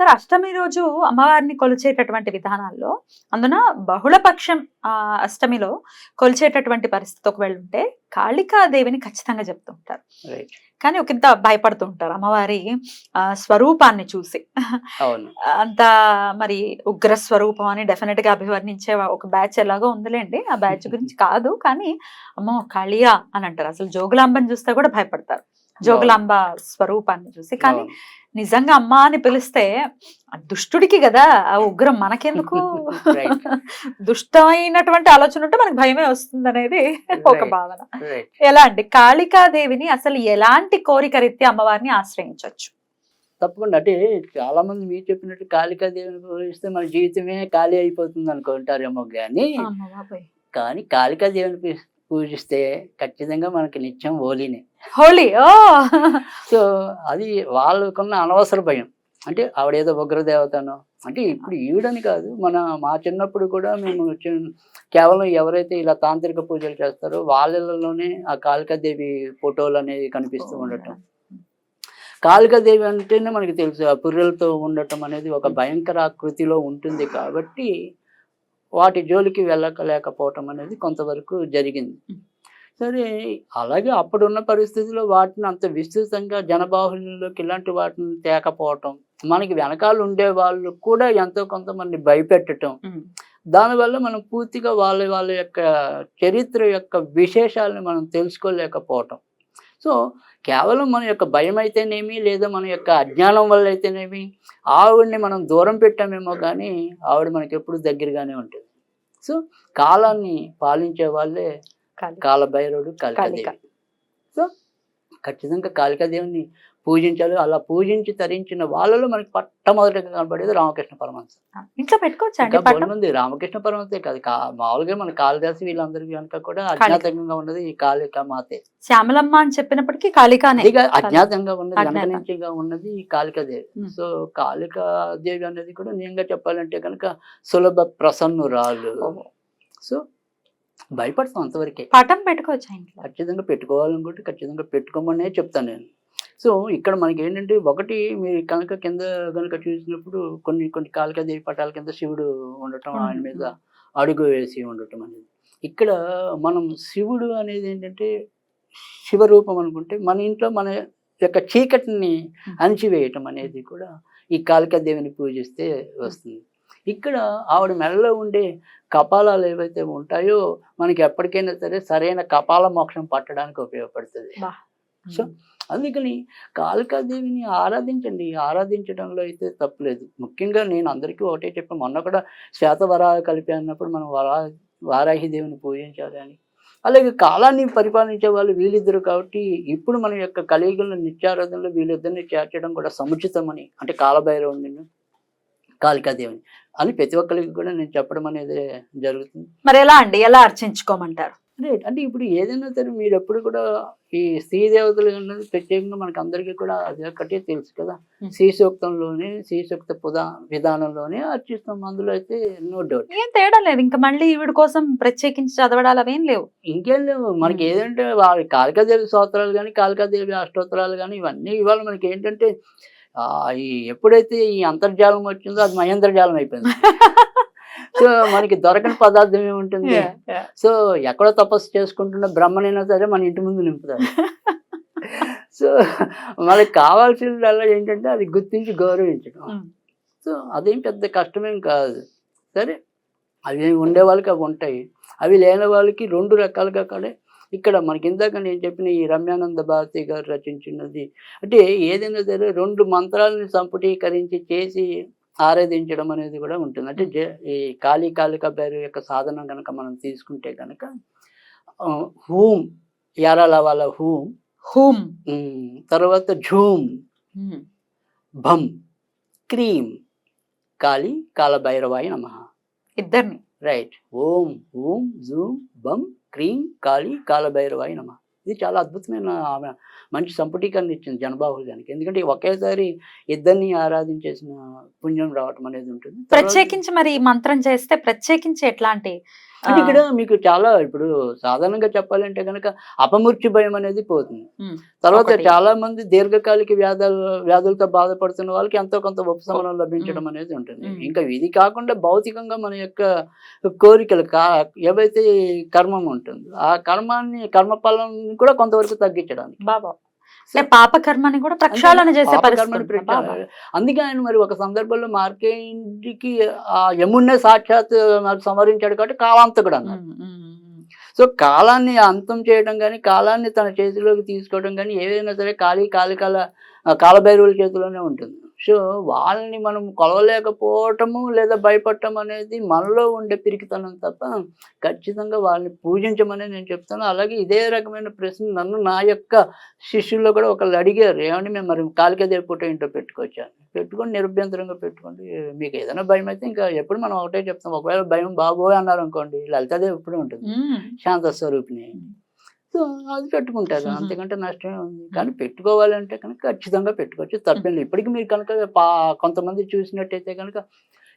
Sir అష్టమి రోజు అమ్మవారిని కొలిచేటటువంటి విధానాల్లో అందున బహుళపక్షం ఆ, అష్టమిలో కొలిచేటటువంటి పరిస్థితి ఒకవేళ ఉంటే కాళికాదేవిని ఖచ్చితంగా చెప్తుంటారు కానీ ఒక ఇంత భయపడుతుంటారు అమ్మవారి ఆ, స్వరూపాన్ని చూసి. అంత మరి ఉగ్ర స్వరూపం అని డెఫినెట్గా అభివర్ణించే ఒక బ్యాచ్ ఎలాగో ఉందిలేండి. ఆ బ్యాచ్ గురించి కాదు. కానీ అమ్మో కాళియా అని అంటారు. అసలు జోగులాంబని చూస్తే కూడా భయపడతారు. జోగులాంబ స్వరూపాన్ని చూసి. కానీ. నిజంగా అమ్మ అని పిలిస్తే దుష్టుడికి కదా ఆ ఉగ్రం మనకెందుకు. దుష్టమైనటువంటి ఆలోచన ఉంటే మనకి భయమే వస్తుంది అనేది ఒక. భావన. ఎలా అండి? కాళికాదేవిని అసలు ఎలాంటి కోరిక రీత్యా అమ్మవారిని ఆశ్రయించవచ్చు తప్పకుండా. అంటే చాలా మంది మీరు చెప్పినట్టు కాళికాదేవిని పూజిస్తే మన జీవితమే ఖాళీ అయిపోతుంది అనుకుంటారేమో కానీ కానీ కాళికాదేవిని పూజిస్తే ఖచ్చితంగా మనకి నిత్యం హోలీనే. హోలీ ఓ! సో అది వాళ్ళకున్న అనవసర భయం. అంటే ఆవిడేదో ఉగ్రదేవతనో. అంటే ఇప్పుడు ఈవిడని కాదు మన మా చిన్నప్పుడు కూడా మేము కేవలం ఎవరైతే ఇలా తాంత్రిక పూజలు చేస్తారో వాళ్ళలోనే ఆ కాళికాదేవి ఫోటోలు అనేవి కనిపిస్తూ ఉండటం. కాళికాదేవి అంటేనే మనకి తెలుసు ఆ పుర్రెలతో ఉండటం అనేది ఒక భయంకర ఆకృతిలో ఉంటుంది కాబట్టి వాటి జోలికి వెళ్ళకలేకపోవటం అనేది కొంతవరకు జరిగింది. సరే అలాగే అప్పుడున్న పరిస్థితుల్లో వాటిని అంత విస్తృతంగా జనబాహుల్యంలోకి ఇలాంటి వాటిని తేకపోవటం మనకి వెనకాల ఉండే వాళ్ళు కూడా ఎంతో కొంతమంది భయపెట్టడం. దానివల్ల మనం పూర్తిగా వాళ్ళ వాళ్ళ యొక్క చరిత్ర యొక్క విశేషాలను మనం తెలుసుకోలేకపోవటం. సో కేవలం మన యొక్క భయం అయితేనేమి లేదా మన యొక్క అజ్ఞానం వల్ల అయితేనేమి ఆవిడని మనం దూరం పెట్టామేమో కానీ ఆవిడ మనకి ఎప్పుడు దగ్గరగానే ఉంటుంది సో కాలాన్ని పాలించే వాళ్ళే. కాలభైరవుడు కాళిక. కాళికాదేవి సో ఖచ్చితంగా కాళికాదేవిని పూజించాలి. అలా పూజించి తరించిన వాళ్ళలో మనకి పట్టమొదటిగా కనబడేది రామకృష్ణ పరమహంస. ఇంట్లో పెట్టుకోవచ్చా మంది రామకృష్ణ పరమహంసే కాదు. మామూలుగా మన కాళిదాసి వీళ్ళందరికీ కనుక కూడా అజ్ఞాతంగా ఉన్నది ఈ కాళిక మాతే. శ్యామలమ్మ అని చెప్పినప్పటికీ కాళికానే. అజ్ఞాతంగా ఉన్నది ఉన్నది ఈ కాళికాదేవి. సో కాళికాదేవి అనేది కూడా నిజంగా చెప్పాలంటే కనుక సులభ ప్రసన్నురాలు. సో భయపడతాం అంతవరకే. పటం పెట్టుకోవచ్చా ఖచ్చితంగా పెట్టుకోవాలనుకుంటే ఖచ్చితంగా పెట్టుకోమనే చెప్తాను నేను. సో ఇక్కడ మనకి ఏంటంటే ఒకటి మీరు కనుక కింద కనుక చూసినప్పుడు కొన్ని కొన్ని కాళికాదేవి పటాల కింద శివుడు ఉండటం ఆయన మీద అడుగు వేసి ఉండటం అనేది. ఇక్కడ మనం శివుడు అనేది ఏంటంటే శివరూపం అనుకుంటే మన ఇంట్లో మన యొక్క చీకటిని అణిచివేయటం అనేది కూడా ఈ కాళికాదేవిని పూజిస్తే వస్తుంది. ఇక్కడ ఆవిడ మెడలో ఉండే కపాలాలు ఏవైతే ఉంటాయో మనకి ఎప్పటికైనా సరే సరైన కపాల మోక్షం పట్టడానికి ఉపయోగపడుతుంది. సో అందుకని కాళికాదేవిని ఆరాధించండి. ఆరాధించడంలో అయితే తప్పులేదు. ముఖ్యంగా నేను అందరికీ ఒకటే చెప్పాను. మొన్న కూడా శ్వేతవరాహ కలిపి అన్నప్పుడు మనం వరా వారాహి దేవిని పూజించాలి అని. అలాగే కాలాన్ని పరిపాలించే వాళ్ళు వీళ్ళిద్దరు కాబట్టి ఇప్పుడు మన యొక్క కలియుగంలో నిత్యారాధనలో వీళ్ళిద్దరిని చేర్చడం కూడా సముచితమని అంటే కాలభైరవుని కాళికాదేవిని అని ప్రతి ఒక్కరికి కూడా నేను చెప్పడం అనేది జరుగుతుంది. మరి ఎలా అండి? ఎలా అర్చించుకోమంటారు? రైట్ అంటే ఇప్పుడు ఏదైనా సరే మీరు ఎప్పుడు కూడా ఈ స్త్రీ దేవతలు అన్నది ప్రత్యేకంగా మనకి అందరికీ కూడా అది ఒక్కటే తెలుసు కదా. Hmm. శ్రీ సూక్తంలోనే శ్రీ సూక్త పుదా విధానంలోనే అర్చిస్తాం. అందులో అయితే నో డౌట్ ఏం తేడా లేదు. ఇంకా మళ్ళీ ఈవిడ కోసం ప్రత్యేకించి చదవడాలు అవేం లేవు. ఇంకేం లేవు. మనకి Hmm. ఏదంటే వాళ్ళ కాళికాదేవి స్తోత్రాలు కానీ కాళికాదేవి అష్టోత్తరాలు కానీ ఇవన్నీ ఇవాళ మనకి ఏంటంటే ఆ, ఈ ఎప్పుడైతే ఈ అంతర్జాలం వచ్చిందో అది మహేంద్రజాలం అయిపోయింది. సో మనకి దొరకని పదార్థం ఏముంటుంది? సో ఎక్కడో తపస్సు చేసుకుంటున్న బ్రహ్మనైనా సరే మన ఇంటి ముందు నింపుతారు. సో మనకి కావాల్సిందల్లా ఏంటంటే అది గుర్తించి గౌరవించడం. సో అదేం పెద్ద కష్టమేం కాదు. సరే అవి ఉండే వాళ్ళకి అవి ఉంటాయి. అవి లేని వాళ్ళకి రెండు రకాలుగా కూడా ఇక్కడ మనకి ఇందాక నేను చెప్పిన ఈ రమ్యానంద భారతి గారు రచించినది అంటే ఏదైనా సరే రెండు మంత్రాలను సంపుటీకరించి చేసి ఆరాధించడం అనేది కూడా ఉంటుంది. అంటే జ- ఈ కాళీ కాళిక భైరవి యొక్క సాధన కనుక మనం తీసుకుంటే కనుక హూమ్ యారాల వాళ్ళ హూమ్ హూమ్ తర్వాత ఝూమ్ భం క్రీం కాళీ కాలభైరవాయ నమ. ఇద్దరిని. రైట్. ఓం ఓం జూమ్ బం క్రీం కాళీ కాలభైరవాయి నమ. ఇది చాలా అద్భుతమైన ఆమె మంచి సంపుటీకరణ ఇచ్చింది జనబాహుల్యానికి ఎందుకంటే ఒకేసారి ఇద్దరిని ఆరాధించేసిన పుణ్యం రావటం అనేది ఉంటుంది. ప్రత్యేకించి మరి మంత్రం చేస్తే ప్రత్యేకించి ఎట్లాంటి అంటే ఇక్కడ మీకు చాలా ఇప్పుడు సాధారణంగా చెప్పాలంటే కనుక అపమృత్యు భయం అనేది పోతుంది. తర్వాత. చాలా మంది దీర్ఘకాలిక వ్యాధులు వ్యాధులతో బాధపడుతున్న వాళ్ళకి ఎంతో కొంత ఉపశమనం లభించడం అనేది ఉంటుంది. ఇంకా ఇది కాకుండా భౌతికంగా మన యొక్క కోరికలు కా ఏవైతే కర్మం ఉంటుందో ఆ కర్మాన్ని కర్మఫలం కూడా కొంతవరకు తగ్గించడానికి. బాబా అంటే పాప కర్మని కూడా ప్రక్షాళన చేసే పాపకర్మని పరిస్థితి. అందుకే ఆయన మరి ఒక సందర్భంలో మార్కేంటికి ఆ యమున్నే సాక్షాత్ మరి సంహరించాడు కాబట్టి కాలాంతకుడు అన్నారు సో కాలాన్ని అంతం చేయడం కానీ కాలాన్ని తన చేతిలోకి తీసుకోవడం కానీ ఏదైనా సరే కాళీ కాలికాల కాలభైరవుల చేతిలోనే ఉంటుంది. సో వాళ్ళని మనం కొలవలేకపోవటము లేదా భయపడటం అనేది మనలో ఉండే పిరికితనం తప్ప ఖచ్చితంగా వాళ్ళని పూజించమని నేను చెప్తాను. అలాగే ఇదే రకమైన ప్రశ్న నన్ను నా యొక్క శిష్యుల్లో కూడా ఒకళ్ళు అడిగారు. ఏమంటే మేము మరి కాలికదేవి పుట్ట ఇంట్లో పెట్టుకొచ్చాను. పెట్టుకొని నిరభ్యంతరంగా పెట్టుకోండి. మీకు ఏదైనా భయం అయితే ఇంకా ఎప్పుడు మనం ఒకటే చెప్తాం. ఒకవేళ భయం బాబోయ్ అన్నారు అనుకోండి లలితాదేవి ఎప్పుడు ఉంటుంది. శాంత స్వరూపిణి సో అది పెట్టుకుంటారు. అంతకంటే నష్టమే ఉంది. కానీ పెట్టుకోవాలంటే కనుక ఖచ్చితంగా పెట్టుకోవచ్చు. తప్పేం లేదు. ఇప్పటికీ మీరు కనుక పా కొంతమంది చూసినట్టయితే కనుక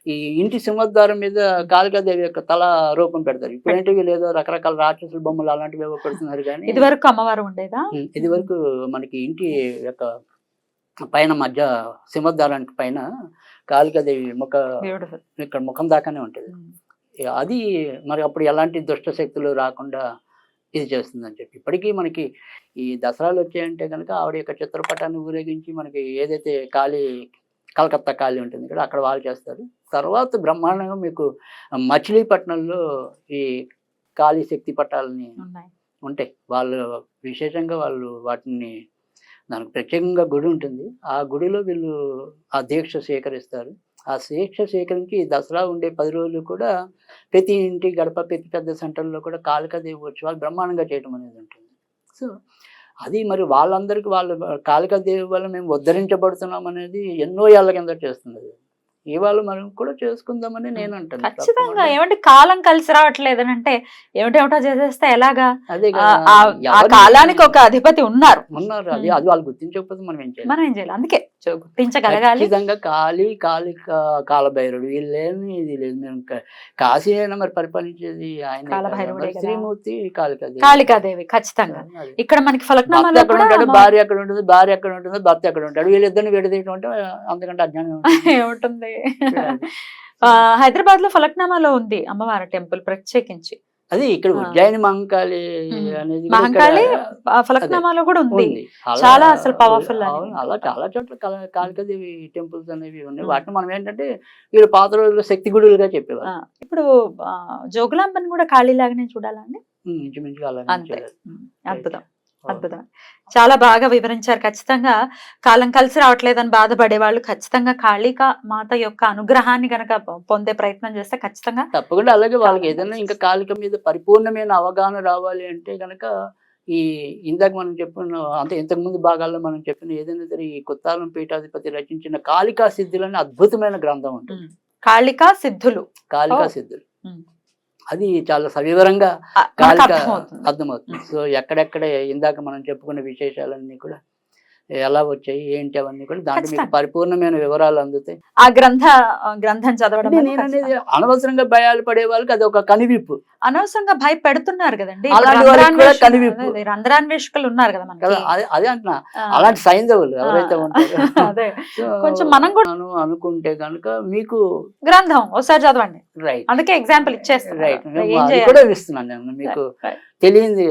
ఈ ఇంటి సింహద్వారం మీద కాళికాదేవి యొక్క తల రూపం పెడతారు. ఇప్పుడంటే వీళ్ళు ఏదో రకరకాల రాక్షసుల బొమ్మలు అలాంటివి ఏవో పెడుతున్నారు కానీ ఇది వరకు అమ్మవారు ఉండేదా? ఇది వరకు మనకి ఇంటి యొక్క పైన మధ్య సింహద్వారానికి పైన కాళికాదేవి ముఖ ఇక్కడ ముఖం దాకానే ఉంటుంది. అది మరి అప్పుడు ఎలాంటి దుష్ట శక్తులు రాకుండా ఇది చేస్తుందని చెప్పి. ఇప్పటికీ మనకి ఈ దసరాలు వచ్చాయంటే కనుక ఆవిడ యొక్క చిత్రపటాన్ని ఊరేగించి మనకి ఏదైతే కాళీ కలకత్తా కాళీ ఉంటుంది కదా అక్కడ వాళ్ళు చేస్తారు. తర్వాత బ్రహ్మాండంగా మీకు మచిలీపట్నంలో ఈ కాళీ శక్తి ఉన్నాయి. ఉంటాయి. వాళ్ళు విశేషంగా వాళ్ళు వాటిని దానికి ప్రత్యేకంగా గుడి ఉంటుంది. ఆ గుడిలో వీళ్ళు ఆ దీక్ష స్వీకరిస్తారు. ఆ దీక్ష స్వీకరించి ఈ దసరా ఉండే పది రోజులు కూడా ప్రతి ఇంటి గడప ప్రతి పెద్ద సెంటర్లో కూడా కాళికాదేవి ఉత్సవాలు బ్రహ్మాండంగా చేయడం అనేది ఉంటుంది. సో అది మరి వాళ్ళందరికీ వాళ్ళు కాళికాదేవి వల్ల మేము ఉద్ధరించబడుతున్నాం అనేది ఎన్నో ఏళ్ళ కింద చేస్తుంది అది. ఇవాళ మనం కూడా చేసుకుందామని నేను అంటాను ఖచ్చితంగా. ఏమంటే కాలం కలిసి రావట్లేదు అని అంటే ఏమిటేమిటో చేసేస్తే ఎలాగా? అదే ఆ- కాలానికి ఒక అధిపతి ఉన్నారు. ఉన్నారు. అది. అది వాళ్ళు గుర్తించకపోతే మనం ఏం చేయాలి. మనం ఏం చేయాలి. అందుకే గుర్తించగలగాలి ఖచ్చితంగా కాళీ కాళీ కా- కాలభైరుడు వీళ్ళేమి ఇది లేదు. మేము కాశీ అయినా మరి పరిపాలించేది ఆయన. శ్రీమూర్తి కాళికాదేవి. కాళికాదేవి ఖచ్చితంగా. ఇక్కడ మనకి ఫలక్నామాలో ఎక్కడ కూడా ఉంటాడు? భార్య ఎక్కడ ఉంటుంది? భార్య ఎక్కడ ఉంటుంది? భర్త ఎక్కడ ఉంటాడు? వీళ్ళిద్దరిని విడదీయటం అంతకంటే అజ్ఞానం. ఏముంటుంది? హైదరాబాద్లో ఫలక్నామాలో ఉంది అమ్మవారి టెంపుల్ ప్రత్యేకించి. అది ఇక్కడ. ఉజ్జయిని మహంకాళి. అనేది మహంకాళి ఫలక్నామాలో కూడా ఉంది. చాలా అసలు. అవును, అలా చాలా చోట్ల కాళికాదేవి టెంపుల్స్ అనేవి ఉన్నాయి. వాటిని మనం ఏంటంటే వీళ్ళు పాత రోజుల్లో శక్తి గుడులుగా చెప్పేవారు ఇప్పుడు జోగులాంబని కూడా ఖాళీలాగానే చూడాలండి ఇంచుమించుగా అలాగే అద్భుతం. అద్భుతం. చాలా బాగా వివరించారు. ఖచ్చితంగా కాలం కలిసి రావట్లేదని బాధపడే వాళ్ళు ఖచ్చితంగా కాళిక మాత యొక్క అనుగ్రహాన్ని గనక పొందే ప్రయత్నం చేస్తే ఖచ్చితంగా తప్పకుండా. అలాగే వాళ్ళకి ఏదైనా. ఇంకా కాలిక మీద పరిపూర్ణమైన అవగాహన రావాలి అంటే కనుక ఈ ఇందాక మనం చెప్పిన అంటే ఇంతకు ముందు భాగాల్లో మనం చెప్పిన ఏదైనా సరే ఈ కొత్తాలం పీఠాధిపతి రచించిన కాళికా సిద్ధులు అనే అద్భుతమైన గ్రంథం ఉంటుంది కాళిక సిద్ధులు. కాళికా. సిద్ధులు. అది చాలా సవివరంగా కాళిక అర్థమవుతుంది. సో ఎక్కడెక్కడ ఇందాక మనం చెప్పుకున్న విశేషాలన్నీ కూడా ఎలా వచ్చాయి ఏంటి అవన్నీ కూడా దాంట్లో మీకు ఖచ్చితంగా. పరిపూర్ణమైన వివరాలు అందుతాయి ఆ గ్రంథ గ్రంథం చదవడం నేను అనేది. అనవసరంగా భయాలు పడే వాళ్ళకి అది ఒక కనివిప్పు అనవసరంగా భయపెడుతున్నారు కదండి. రంధ్రాన్వేషకులు ఉన్నారు కదా మనకి. అదే అంటున్నా. అలాంటి సైంధవులు ఎవరైతే ఉంటారో. కొంచెం మనం కూడా- అనుకుంటే కనుక మీకు గ్రంథం ఒకసారి చదవండి. రైట్ అందుకే ఎగ్జాంపుల్ ఇచ్చేస్తాను రైట్ కూడా ఇస్తున్నాను నేను. మీకు. తెలియంది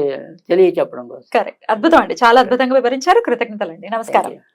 తెలియ చెప్పడం కోసం. కరెక్ట్ అద్భుతం అండి. చాలా అద్భుతంగా వివరించారు. కృతజ్ఞతలండి. నమస్కారం Thank you.